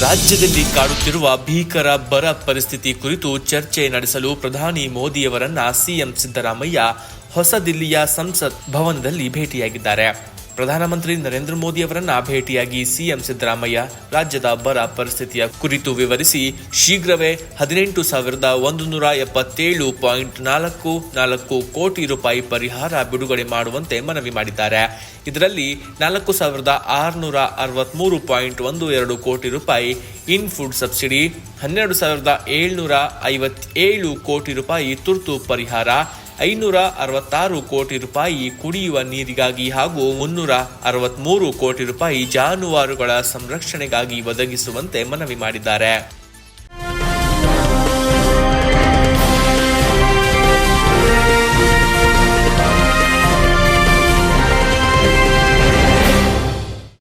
ರಾಜ್ಯದಲ್ಲಿ ಕಾಡುತ್ತಿರುವ ಭೀಕರ ಬರ ಪರಿಸ್ಥಿತಿ ಕುರಿತು ಚರ್ಚೆ ನಡೆಸಲು ಪ್ರಧಾನಿ ಮೋದಿಯವರನ್ನ ಸಿಎಂ ಸಿದ್ದರಾಮಯ್ಯ ಹೊಸ ದಿಲ್ಲಿಯ ಸಂಸತ್ ಭವನದಲ್ಲಿ ಭೇಟಿಯಾಗಿದ್ದಾರೆ. ಪ್ರಧಾನಮಂತ್ರಿ ನರೇಂದ್ರ ಮೋದಿ ಅವರನ್ನ ಭೇಟಿಯಾಗಿ ಸಿಎಂ ಸಿದ್ದರಾಮಯ್ಯ ರಾಜ್ಯದ ಬರ ಪರಿಸ್ಥಿತಿಯ ಕುರಿತು ವಿವರಿಸಿ, ಶೀಘ್ರವೇ ಹದಿನೆಂಟು ಸಾವಿರದ ಒಂದು ನೂರ ಎಪ್ಪತ್ತೇಳು ಪಾಯಿಂಟ್ ನಾಲ್ಕು ನಾಲ್ಕು ಕೋಟಿ ರೂಪಾಯಿ ಪರಿಹಾರ ಬಿಡುಗಡೆ ಮಾಡುವಂತೆ ಮನವಿ ಮಾಡಿದ್ದಾರೆ. ಇದರಲ್ಲಿ ನಾಲ್ಕು ಸಾವಿರದ ಆರುನೂರ ಅರವತ್ಮೂರು ಪಾಯಿಂಟ್ ಒಂದು ಎರಡು ಕೋಟಿ ರೂಪಾಯಿ ಇನ್ ಫುಡ್ ಸಬ್ಸಿಡಿ, ಹನ್ನೆರಡು ಸಾವಿರದ ಏಳ್ನೂರ ಐವತ್ತೇಳು ಕೋಟಿ ರೂಪಾಯಿ ತುರ್ತು ಪರಿಹಾರ ಐನೂರ ಅರವತ್ತಾರು ಕೋಟಿ ರೂಪಾಯಿ ಕುಡಿಯುವ ನೀರಿಗಾಗಿ ಹಾಗೂ ಮುನ್ನೂರ ಅರವತ್ಮೂರು ಕೋಟಿ ರೂಪಾಯಿ ಜಾನುವಾರುಗಳ ಸಂರಕ್ಷಣೆಗಾಗಿ ಒದಗಿಸುವಂತೆ ಮನವಿ ಮಾಡಿದ್ದಾರೆ.